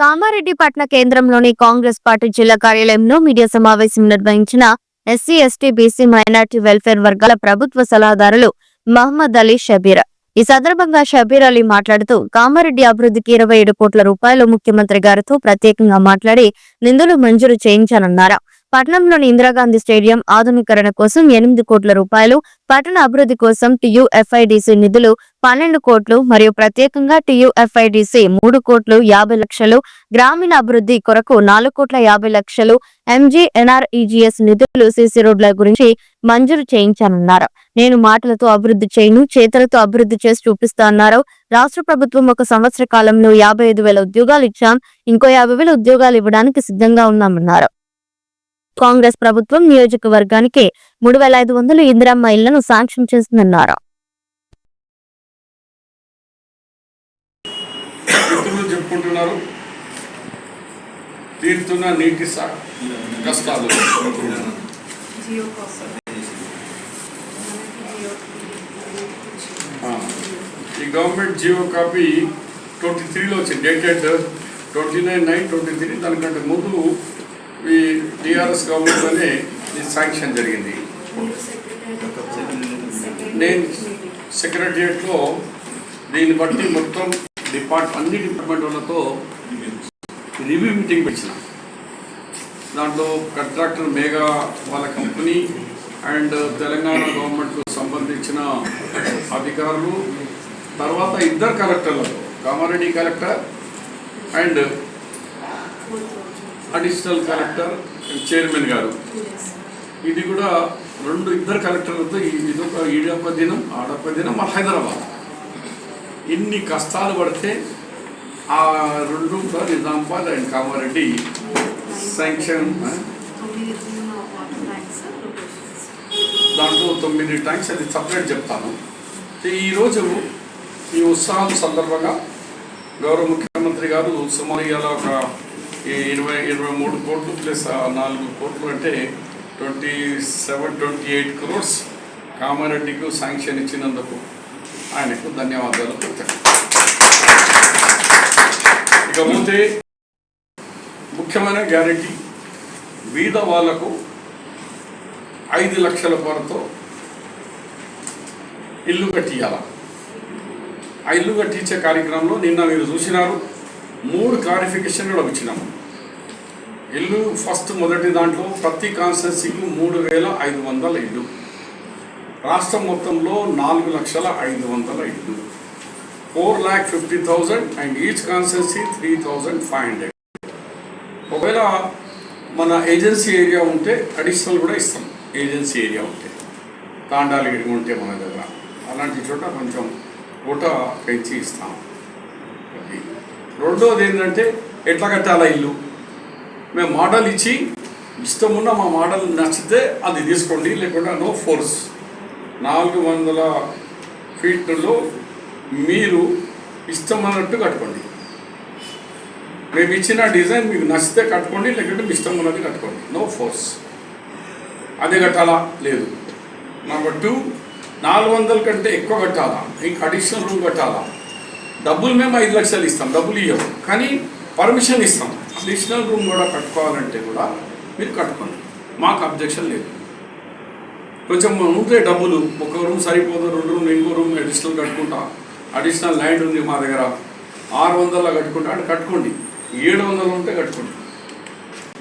కామారెడ్డి పట్న కేంద్రంలోని కాంగ్రెస్ పార్టీ జిల్లా కార్యాలయంలో మీడియా సమావేశం నిర్వహించిన SC ST BC minority welfare వర్గాల ప్రభుత్వ సలహాదారులు మహమ్మద్ అలీ షబీర్. ఈ సందర్భంగా షబీర్ అలీ మాట్లాడుతూ కామారెడ్డి అభివృద్ధికి ఇరవై ఏడు కోట్ల రూపాయలు ముఖ్యమంత్రి గారితో ప్రత్యేకంగా మాట్లాడి నిధులు మంజూరు చేయించానన్నారు. పట్టణంలోని ఇందిరాగాంధీ స్టేడియం ఆధునీకరణ కోసం ఎనిమిది కోట్ల రూపాయలు పట్టణ అభివృద్ధి కోసం టీయూఎఫ్ఐడిసి నిధులు పన్నెండు కోట్లు మరియు ప్రత్యేకంగా టీయూఎఫ్ఐడిసి మూడు కోట్లు యాభై లక్షలు గ్రామీణ అభివృద్ధి కొరకు నాలుగు కోట్ల యాభై లక్షలు ఎంజీఎన్ఆర్ఈజీఎస్ నిధులు సీసీ రోడ్ల గురించి మంజూరు చేయించానన్నారు. నేను మాటలతో అభివృద్ధి చేయను చేతులతో అభివృద్ధి చేసి చూపిస్తా అన్నారు. రాష్ట్ర ప్రభుత్వం ఒక సంవత్సర కాలంలో యాభై ఐదు వేల ఉద్యోగాలు ఇచ్చాం ఇంకో యాభై వేల ఉద్యోగాలు ఇవ్వడానికి సిద్ధంగా ఉన్నామన్నారు. కాంగ్రెస్ ప్రభుత్వం నియోజకవర్గానికి మూడు వేల ఐదు వందలు ఇందిరమ్మ ఇళ్ళను శాంక్షన్ చేసిందన్నారు. చెప్పుకుంటున్నారు. తీరుతున్న నీటి కష్టాలు. ఈ గవర్నమెంట్ జియో కాపీ ట్వంటీ త్రీలో వచ్చింది dated twenty nine nine twenty three దానికంటే ముందు ఈ టీఆర్ఎస్ గవర్నమెంట్లోనే ఈ శాంక్షన్ జరిగింది. నేను సెక్రటరియట్లో దీన్ని బట్టి మొత్తం డిపార్ట్ అన్ని డిపార్ట్మెంట్ వాళ్ళతో రివ్యూ మీటింగ్ పెట్టిన. దాంట్లో కంట్రాక్టర్ మేఘా వాళ్ళ కంపెనీ అండ్ తెలంగాణ గవర్నమెంట్కు సంబంధించిన అధికారులు తర్వాత ఇద్దరు కలెక్టర్లతో Kamareddy collector and additional collector chairman గారు. ఇది కూడా రెండు ఇద్దరు కలెక్టర్లతో ఇదొక ఈడప్ప దినం ఆడప్ప దినం మన హైదరాబాద్. ఇన్ని కష్టాలు పడితే ఆ రెండు కూడా నిజామాబాద్ అండ్ కామారెడ్డి శాంక్షన్ దాంట్లో తొమ్మిది ట్యాంక్స్ అది సపరేట్ చెప్తాను. ఈరోజు ఈ ఉత్సవం సందర్భంగా గౌరవ ముఖ్యమంత్రి గారు సుమారు ఇవాళ ఒక ఇరవై ఇరవై మూడు కోట్లు ప్లస్ ఆ నాలుగు కోట్లు అంటే twenty seven twenty eight crores కామారెడ్డికి sanction ఇచ్చినందుకు ఆయనకు ధన్యవాదాలు. ఇకపోతే ముఖ్యమైన గ్యారెంటీ బీద వాళ్ళకు ఐదు లక్షల కొరతో ఇల్లు కట్టియాల ఆ ఇల్లు కట్టించే కార్యక్రమంలో నిన్న మీరు చూసినారు. మూడు క్లారిఫికేషన్ కూడా వచ్చినాము ఇల్లు ఫస్ట్ మొదటి దాంట్లో ప్రతి కాన్స్టెన్సీకి మూడు వేల ఐదు వందల ఇల్లు. రాష్ట్రం మొత్తంలో నాలుగు లక్షల ఐదు వందల ఇల్లు. Four lakh fifty thousand and each constituency three thousand five hundred ఒకవేళ మన ఏజెన్సీ ఏరియా ఉంటే అడిషనల్ కూడా ఇస్తాం. ఏజెన్సీ ఏరియా ఉంటే. తాండాలగిరి ఉంటే మన దగ్గర. అలాంటి చోట కొంచెం కోట పెంచి ఇస్తాం. రెండోది ఏంటంటే ఎట్లా కట్టాలా ఇల్లు? మేము మోడల్ ఇచ్చి ఇష్టం ఉన్న మా మోడల్ నచ్చితే అది తీసుకోండి లేకుండా నో ఫోర్స్ నాలుగు వందల ఫీట్లో మీరు ఇష్టం అన్నట్టు కట్టుకోండి. మేము ఇచ్చిన డిజైన్ మీకు నచ్చితే కట్టుకోండి లేకుంటే మీ ఇష్టం ఉన్నది కట్టుకోండి. నో ఫోర్స్ అదే కట్టాలా? లేదు. నెంబర్ టూ నాలుగు వందల కంటే ఎక్కువ కట్టాలా? ఇంకా అడిషనల్ రూమ్ కట్టాలా? డబ్బులు మేము ఐదు లక్షలు ఇస్తాం డబ్బులు ఇవ్వము కానీ పర్మిషన్ ఇస్తాం. అడిషనల్ రూమ్ కూడా కట్టుకోవాలంటే కూడా మీరు కట్టుకోండి. మాకు అబ్జెక్షన్ లేదు. కొంచెం ఉంటే డబ్బులు ఒక రూమ్ సరిపోదు రెండు రూమ్ ఇంకో రూమ్ అడిషనల్ కట్టుకుంటా. అడిషనల్ ల్యాండ్ ఉంది మా దగ్గర. ఆరు వందల కట్టుకుంటా అంటే కట్టుకోండి. ఏడు వందలు ఉంటే కట్టుకోండి.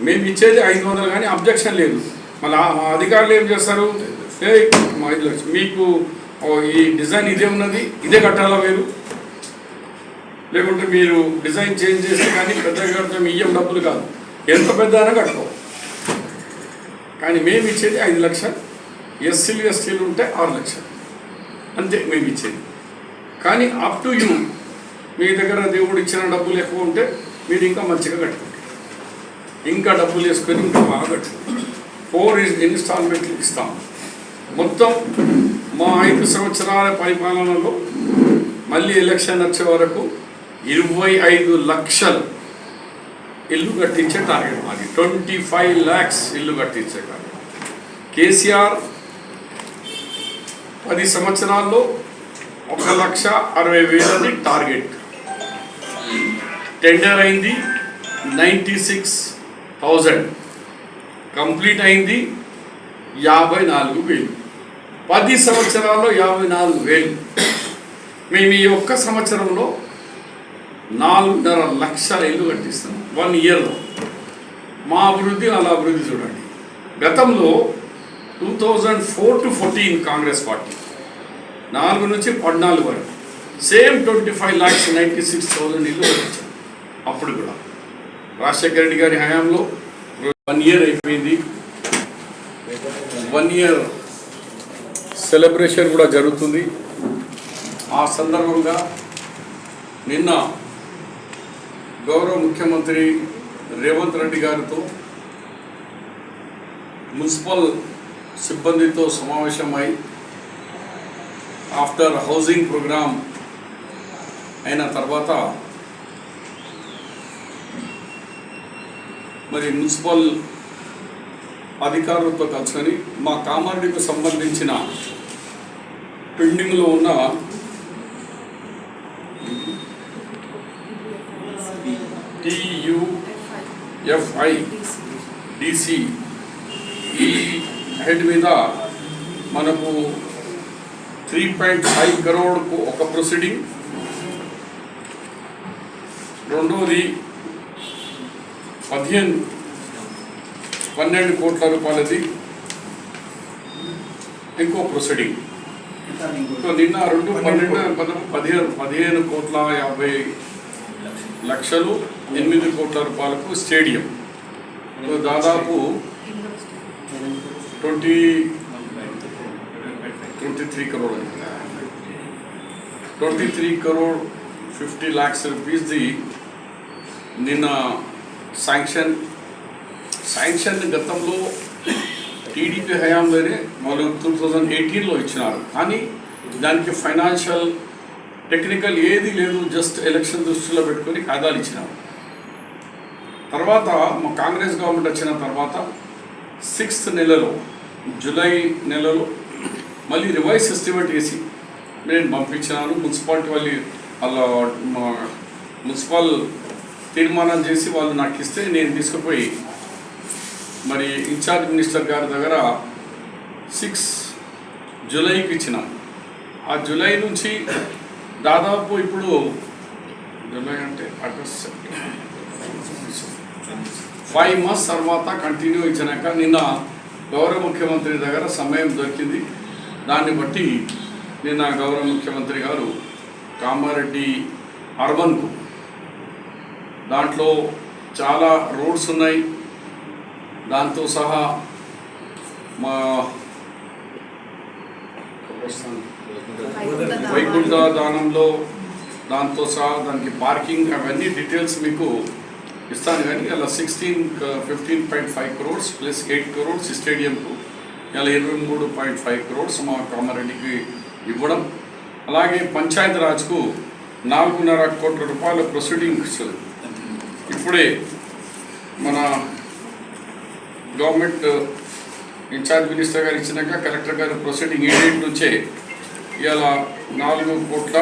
మేము ఇచ్చేది ఐదు వందలు కానీ అబ్జెక్షన్ లేదు. మళ్ళీ మా అధికారులు ఏం చేస్తారు? ఏ మా ఐదు లక్షలు మీకు ఈ డిజైన్ ఇదే ఉన్నది ఇదే కట్టాలా మీరు? లేకుంటే మీరు డిజైన్ చేంజ్ చేస్తే కానీ పెద్దగా కడితే మీ ఇయ్యం డబ్బులు కాదు. ఎంత పెద్ద అయినా కట్టుకో. కానీ మేము ఇచ్చేది ఐదు లక్షలు. ఎస్సీలు ఎస్టీలు ఉంటే ఆరు లక్షలు. అంతే మేము ఇచ్చేది. కానీ అప్ టు యూ మీ దగ్గర దేవుడు ఇచ్చిన డబ్బులు ఎక్కువ ఉంటే మీరు ఇంకా మంచిగా కట్టుకోండి ఇంకా డబ్బులు వేసుకొని ఇంకా బాగా కట్టుకోండి ఫోర్ ఇన్స్టాల్మెంట్లు ఇస్తాం. మొత్తం మా ఐదు సంవత్సరాల పరిపాలనలో మళ్ళీ ఎలక్షన్ వచ్చే వరకు ఇరవై ఐదు లక్షలు ఇల్లు కట్టించే టార్గెట్ మాది. ట్వంటీ ఫైవ్ ల్యాక్స్ ఇల్లు కట్టించే టార్గెట్ కేసీఆర్ పది సంవత్సరాల్లో ఒక లక్ష అరవై వేలది టార్గెట్ టెండర్ అయింది నైంటీ సిక్స్ థౌజండ్. కంప్లీట్ అయింది యాభై నాలుగు వేలు. పది సంవత్సరాల్లో యాభై నాలుగు వేలు. మేము ఈ ఒక్క సంవత్సరంలో నాలుగున్నర లక్షల ఇల్లు కట్టిస్తున్నాం వన్ ఇయర్లో మా అభివృద్ధి అలా అభివృద్ధి చూడండి. గతంలో two thousand four to fourteen Congress party. నాలుగు నుంచి పద్నాలుగు వరకు. Same twenty five lakhs ninety six thousand ఇల్లు కట్టించాం. అప్పుడు కూడా. రాజశేఖర రెడ్డి గారి హయాంలో వన్ ఇయర్ అయిపోయింది. వన్ ఇయర్ సెలబ్రేషన్ కూడా జరుగుతుంది. ఆ సందర్భంగా నిన్న గౌరవ ముఖ్యమంత్రి రేవంత్ రెడ్డి గారితో మున్సిపల్ సిబ్బందితో సమావేశమై ఆఫ్టర్ హౌసింగ్ ప్రోగ్రామ్ అయిన తర్వాత మరి మున్సిపల్ అధికారులతో కలుసుకొని మా కామారెడ్డికి సంబంధించిన పెండింగ్లో ఉన్న టియుఎఫ్ఐ డిసి ఈ హెడ్ మీద మనకు త్రీ పాయింట్ ఫైవ్ కరోడ్కు ఒక ప్రొసీడింగ్ రెండోది పదిహేను పన్నెండు కోట్ల రూపాయలది ఇంకో ప్రొసీడింగ్ నిన్న రెండు పన్నెండు పద- పదిహేను పదిహేను కోట్ల యాభై లక్షలు ఎనిమిది కోట్ల రూపాయలకు స్టేడియం. దాదాపు twenty twenty three crore twenty three crore fifty lakhs రూపీస్ది నిన్న శాంక్షన్. శాంక్షన్ గతంలో టీడీపీ హయాంలోనే వాళ్ళు టూ థౌజండ్ ఎయిటీన్లో ఇచ్చినారు. కానీ దానికి ఫైనాన్షియల్ టెక్నికల్ ఏది లేదు జస్ట్ ఎలక్షన్ దృష్టిలో పెట్టుకొని కాయిదాలు ఇచ్చినారు తర్వాత మా కాంగ్రెస్ గవర్నమెంట్ వచ్చిన తర్వాత సిక్స్త్ నెలలో జూలై నెలలో మళ్ళీ రివైజ్ ఎస్టిమేట్ చేసి నేను పంపించినాను. మున్సిపాలిటీ వాళ్ళు వాళ్ళ మున్సిపల్ తీర్మానం చేసి వాళ్ళు నాకు ఇస్తే నేను తీసుకుపోయి మరి ఇన్ఛార్జ్ మినిస్టర్ గారి దగ్గర సిక్స్ జూలైకి ఇచ్చినాం. ఆ జూలై నుంచి దాదాపు ఇప్పుడు జూలై అంటే ఆగస్ట్ ఫైవ్ మంత్స్ తర్వాత కంటిన్యూ ఇచ్చినాక నిన్న గౌరవ ముఖ్యమంత్రి దగ్గర సమయం దొరికింది. దాన్ని బట్టి నిన్న గౌరవ ముఖ్యమంత్రి గారు కామారెడ్డి అర్బన్కు దాంట్లో చాలా రోడ్స్ ఉన్నాయి. దాంతో సహా మా వైకుంఠ దానంలో దాంతో సహా దానికి పార్కింగ్ అవన్నీ డీటెయిల్స్ మీకు ఇస్తాను కానీ అలా sixteen fifteen point five crores plus eight crores స్టేడియంకు. ఇలా ఇరవై మూడు పాయింట్ ఫైవ్ క్రోర్స్ మా కామారెడ్డికి ఇవ్వడం. అలాగే పంచాయత్ రాజ్కు నాలుగున్నర కోట్ల రూపాయల ప్రొసీడింగ్స్ ఇప్పుడే మన గవర్నమెంట్ ఇన్ఛార్జ్ మినిస్టర్ గారు ఇచ్చినాక కలెక్టర్ గారు ప్రొసీడింగ్ ఈ నుంచే ఇవాళ నాలుగు కోట్ల